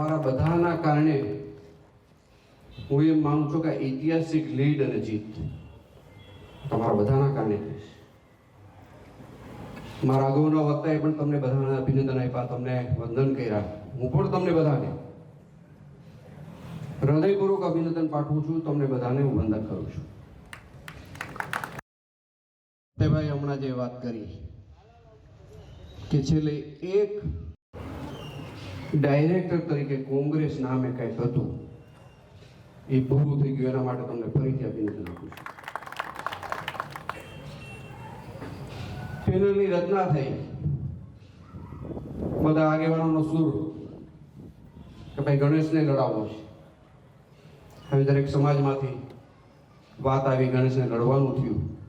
તમારા બધાના કારણે હું એમ માનું છું કે ઐતિહાસિક લીડ અને જીત તમારા બધાના કારણે મારા અગાઉના વક્તાએ પણ તમને બધાને અભિનંદન આપ્યા, તમને વંદન કર્યા. હું પણ તમને બધાને હૃદયપૂર્વક અભિનંદન પાઠવું છું, તમને બધાને હું વંદન કરું છું. ભાઈ હમણાં જે વાત કરી કે છેલ્લે એક ડાયરેક્ટર તરીકે કોંગ્રેસ નામે કંઈક હતું એ પૂરું થઈ ગયું, એના માટે તમને ફરીથી અભિનંદન આપું છું. પેનલની રચના થઈ. બધા આગેવાનોનો સુર કે ભાઈ ગણેશને લડાવવો છે. હવે દરેક સમાજમાંથી વાત આવી, ગણેશને લડવાનું થયું.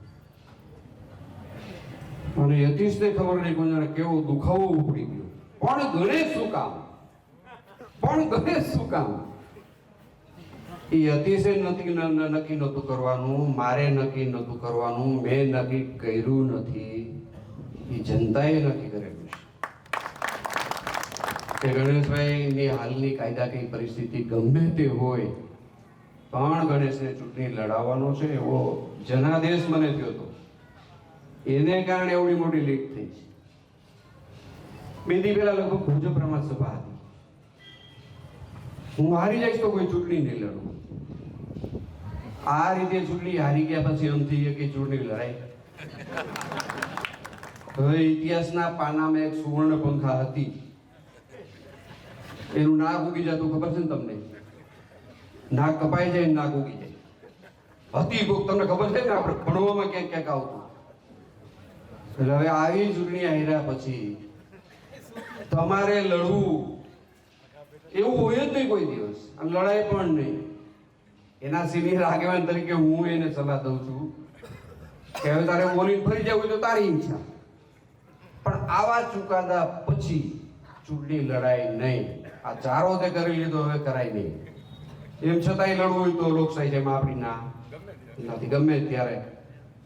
અને યતીશને ખબર નહીં કોઈ કેવો દુખાવો ઉપડી ગયો. પણ ગણેશ શું કામ? પણ કરે શું કામ? એ અતિશય નક્કી ન- ન- નક્કી નહોતું કરવાનું, મારે નક્કી નહોતું કરવાનું, મેં નક્કી કર્યું નથી. એ જનતાએ નક્કી કરેલું છે. ગણેશભાઈની હાલની કાયદાકીય પરિસ્થિતિ ગમે તે હોય, પણ ગણેશને ચૂંટણી લડાવવાનો છે એવો જનાદેશ મને થયો હતો. એને કારણે એવડી મોટી લીક થઈ. છે બે દી લગભગ ભુજ પ્રમાણ સભા હતી. હું હારી જઈશ તો કોઈ ચૂંટણી નહીં લડું. આ રીતે ચૂંટણી હારી ગયા પછી એમ થઈ કે ચૂંટણી લડાઈ હવે ઇતિહાસના પાનામાં એક સુવર્ણ પંખા હતી. એનું નાક ઉગી જતું, ખબર છે ને તમને? નાક કપાઈ જાય નાક ઉગી જાય. હતી કોક, તમને ખબર છે ને આપણે ભણવામાં ક્યાંક ક્યાંક આવતું? એટલે હવે આવી ચૂંટણી આવ્યા પછી તમારે લડવું એવું હોય જ નહીં કોઈ દિવસ. અને લડાઈ પણ નહીં. એના સિનિયર આગેવાન તરીકે હું એને સલાહ દઉં છું કે હવે તારે બોલીને ફરી જવું તો તારી ઈચ્છા. પણ આવા ચુકાદા પછી ચૂંટણી લડાઈ નહીં. આ ચારો તે કરી લીધો, હવે કરાય નહીં. એમ છતાંય લડવું હોય તો લોકશાહી જેમાં આપણી ના. નથી ગમે ત્યારે.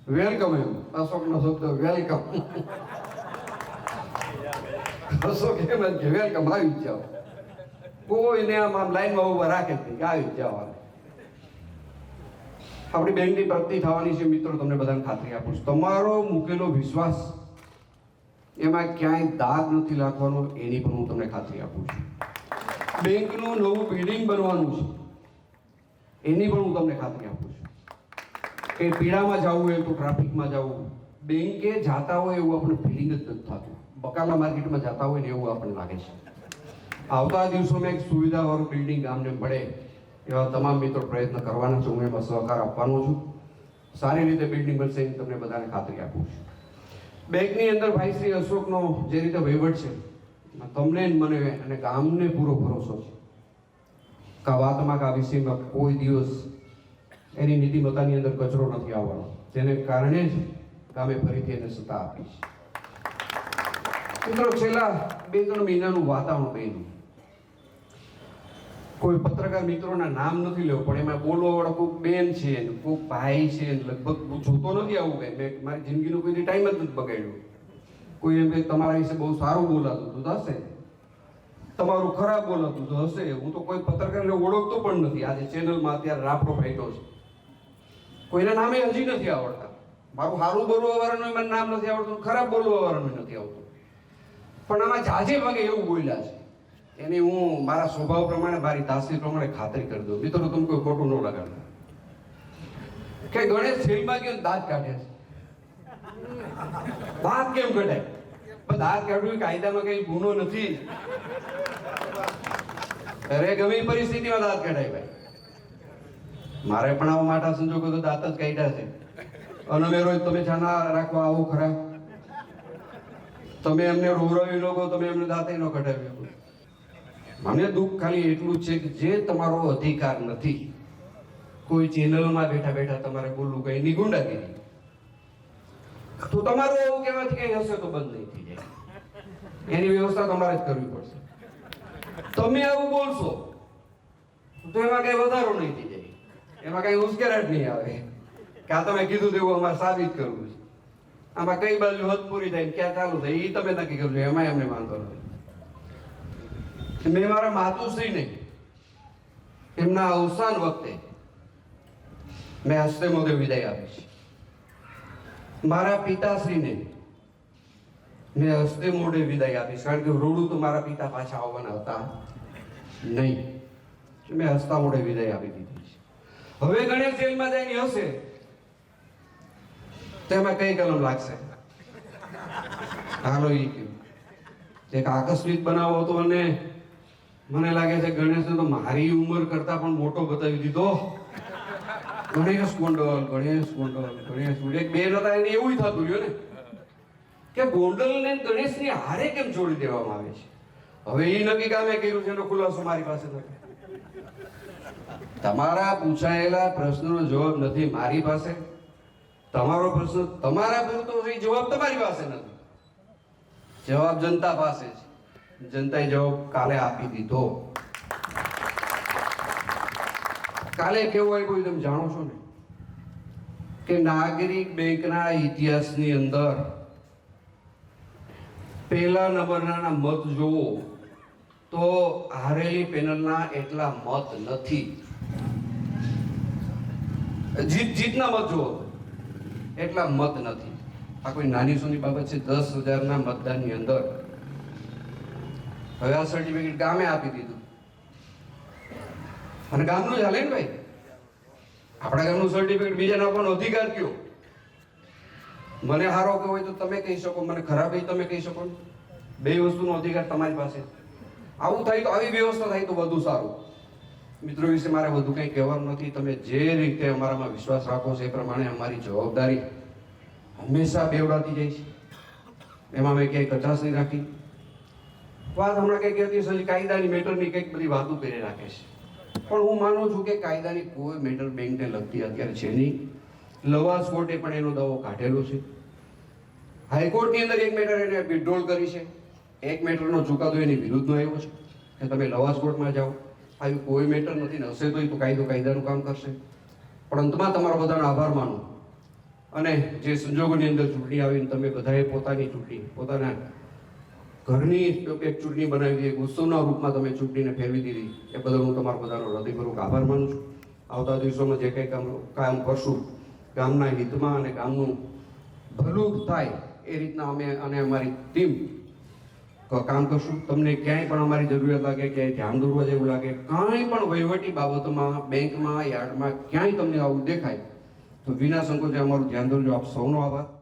વેલકમ એમ. અશોકનો શબ્દ વેલકમ અશોક એમ જ વેલકમ આવી જ જાઓ. કોઈને આમ આમ લાઈનમાં ઊભા રાખે જ કે આવી જ આપણી બેંકની પ્રગતિ થવાની છે, મિત્રો, તમને બધાને ખાતરી આપું છું. તમારો મૂકેલો વિશ્વાસ, એમાં ક્યાંય દાગ નથી લાગવાનો, એની પણ હું તમને ખાતરી આપું છું. બેંકનું નવું બિલ્ડિંગ બનવાનું છે, એની પણ હું તમને ખાતરી આપું છું. કે પીડામાં જવું હોય તો ટ્રાફિકમાં જવું, બેંકે જાતા હોય એવું આપણને ફિલિંગ જ નથી થતું. બકાલા માર્કેટમાં જતા હોય ને એવું આપણને લાગે છે. આવતા દિવસોમાં એક સુવિધાવાળું બિલ્ડિંગ ગામને મળે એવા તમામ મિત્રો પ્રયત્ન કરવાના છું. હું એમાં સહકાર આપવાનો છું. સારી રીતે બિલ્ડિંગ બનશે એની તમને બધાને ખાતરી આપું છું. બેંકની અંદર ભાઈ શ્રી અશોકનો જે રીતે વહીવટ છે તમને મને અને ગામને પૂરો ભરોસો છે. કા વાતમાં કે વિષયમાં કોઈ દિવસ એની નીતિમત્તાની અંદર કચરો નથી આવવાનો. જેને કારણે જ ગામે ફરીથી એને સત્તા આપી છે. મિત્રો, છેલ્લા બે, ત્રણ મહિનાનું વાતાવરણ બન્યું. કોઈ પત્રકાર મિત્રોના નામ નથી લેવું, પણ એમાં બોલવાવાળા કોઈક બેન છે ને, કોઈક ભાઈ છે લગભગ હું જોતો નથી આવું કંઈ. મેં મારી જિંદગીનો કોઈ ટાઈમ જ નથી બગાડ્યો. કોઈ એમ તમારા વિશે બહુ સારું બોલાતું હતું હશે. તમારું ખરાબ બોલાતું તો હશે. હું તો કોઈ પત્રકારને ઓળખતો પણ નથી. આજે ચેનલમાં અત્યારે રાફડો ફેંટો છે. કોઈના નામે હજી નથી આવડતા. મારું સારું બોલવા વાળાનું એમાં નામ નથી આવડતું ખરાબ બોલવા વાળાનું નથી આવતું પણ આમાં જાજે ભાગે એવું બોલ્યા છે. એની હું મારા સ્વભાવ પ્રમાણે, મારી તાસીર પ્રમાણે ખાતરી કરી દઉં. મિત્રો તમે કોઈ ખોટું ન લગાડો. કે ગણેશ જેલમાં ગયો દાંત કાઢે છે. દાંત કેમ કઢાય પણ દાંત કાઢવું કાયદામાં કઈ ગુનો નથી. અરે ગમે પરિસ્થિતિમાં દાંત કઢાય ભાઈ. મારે પણ આવા માટા સંજોગો તો દાંત જ કાઢ્યા છે. અને રોજ તમે છાના રાખવા આવો ખરા. તમે એમને રોવરાવી લોકો, તમે એમને દાંતે ન કઢાવ્યો મને દુઃખ ખાલી એટલું છે કે જે તમારો અધિકાર નથી, કોઈ ચેનલમાં બેઠા બેઠા તમારે બોલવું કઈ ની ગુંડાગીરી. તો તમારું એવું કહેવાથી કઈ હશે તો બંધ નહીં થઈ જાય. એની વ્યવસ્થા તમારે જ કરવી પડશે. તમે આવું બોલશો, તો એમાં કઈ વધારો નહીં થઈ જાય. એમાં કઈ ઉશ્કેરાટ નહીં આવે. કે આ તમે કીધું તેવું અમારે સાબિત કરવું છે. આમાં કઈ બાજુ હદ પૂરી થાય ક્યાં ચાલુ થાય એ તમે નક્કી કરજો એમાં એમને વાંધો નથી. મેં મારા માતુશ્રીને એમના અવસાન વખતે મેં હસ્તે મોઢે વિદાય આપી છે. મારા પિતાશ્રીને મેં હસ્તે મોઢે વિદાય આપીશ કારણ કે રૂડું તો મારા પિતા પાછા આવવાના હતા નહીં. મેં હસતા મોઢે વિદાય આપી દીધી છે. હવે ગણેશ જેલમાં જઈને હશે. તેમાં કઈ કલમ લાગશે? હાલો ઈ કયું એક આકસ્મિક બનાવો હતો અને મને લાગે છે ગણેશને તો મારી ઉંમર કરતા પણ મોટો બતાવી દીધો. ગણેશ ગોંડલ ગણેશ ગોંડલ, ગણેશ એક બે હતા, એને એવું થતું રહ્યું ને કે ગોંડલ ને ગણેશની હારે કેમ છોડી દેવામાં આવે છે? હવે એ નક્કી કામે કર્યું છે, એનો ખુલાસો મારી પાસે નથી. તમારા પૂછાયેલા પ્રશ્નનો જવાબ નથી મારી પાસે. તમારો પ્રશ્ન તમારા પૂરતો છે જવાબ તમારી પાસે નથી. જવાબ જનતા પાસે છે. જનતાએ જવાબ કાલે આપી દીધો. કાલે કેવું આવ્યું તમે જાણો છો ને? કે નાગરિક બેંકના ઇતિહાસની અંદર પહેલા નંબરના મત જોવો તો હારેલી પેનલના એટલા મત નથી. જીત જીતના મત જુઓ. એટલા મત નથી. આ કોઈ નાની સૂની બાબત છે, દસ હજારના મતદાનની અંદર. હવે આ સર્ટિફિકેટ ગામે આપી દીધું. અને ગામનું જ હાલે ને ભાઈ? આપણા ગામનું સર્ટિફિકેટ બીજાને આપવાનો અધિકાર કયો? મને હારો કે હોય તો તમે કહી શકો, મને ખરાબ હોય તમે કહી શકો. બે વસ્તુનો અધિકાર તમારી પાસે. આવું થાય તો આવી વ્યવસ્થા થાય તો વધુ સારું. મિત્રો, વિશે મારે વધુ કંઈ કહેવાનું નથી. તમે જે રીતે અમારામાં વિશ્વાસ રાખો છો એ પ્રમાણે અમારી જવાબદારી હંમેશા બેવડાતી જાય છે. એમાં મેં ક્યાંય કચાશ નહીં રાખી. વાત હમણાં કંઈક કહેતી હશે કાયદાની મેટરની કંઈક બધી વાતો કરી રાખે છે. પણ હું માનું છું કે કાયદાની કોઈ મેટર બેંકને લગતી અત્યારે છે નહીં. લવાસ કોર્ટે પણ એનો દાવો કાઢેલો છે. હાઈકોર્ટની અંદર એક મેટર એને વિડ્રોલ કરી છે. એક મેટરનો ચુકાદો એની વિરુદ્ધનો આવ્યો છે. કે તમે લવાસ કોર્ટમાં જાઓ. આવી કોઈ મેટર નથી ને હશે તોય તો કાયદો કાયદાનું કામ કરશે. પણ અંતમાં તમારો બધાનો આભાર માનું. અને જે સંજોગોની અંદર ચૂંટણી આવીને તમે બધાએ પોતાની ચૂંટણી, પોતાના ઘરની એક ચૂંટણી બનાવી દીધી ઉત્સવના રૂપમાં તમે ચૂંટણીને ફેરવી દીધી, એ બદલ હું તમારો બધાનો હૃદયપૂર્વક આભાર માનું છું. આવતા દિવસોમાં જે કંઈ કામ કામ કરશું, ગામના હિતમાં અને ગામનું ભલું થાય એ રીતના અમે અને અમારી ટીમ કામ કરશું. તમને ક્યાંય પણ અમારી જરૂરિયાત લાગે, ક્યાંય ધ્યાન દોરવા જેવું લાગે, કાંઈ પણ વહીવટી બાબતોમાં, બેંકમાં, યાર્ડમાં ક્યાંય તમને આવું દેખાય, તો વિના સંકોચે અમારું ધ્યાન દોરજો. આપ સૌનો આભાર.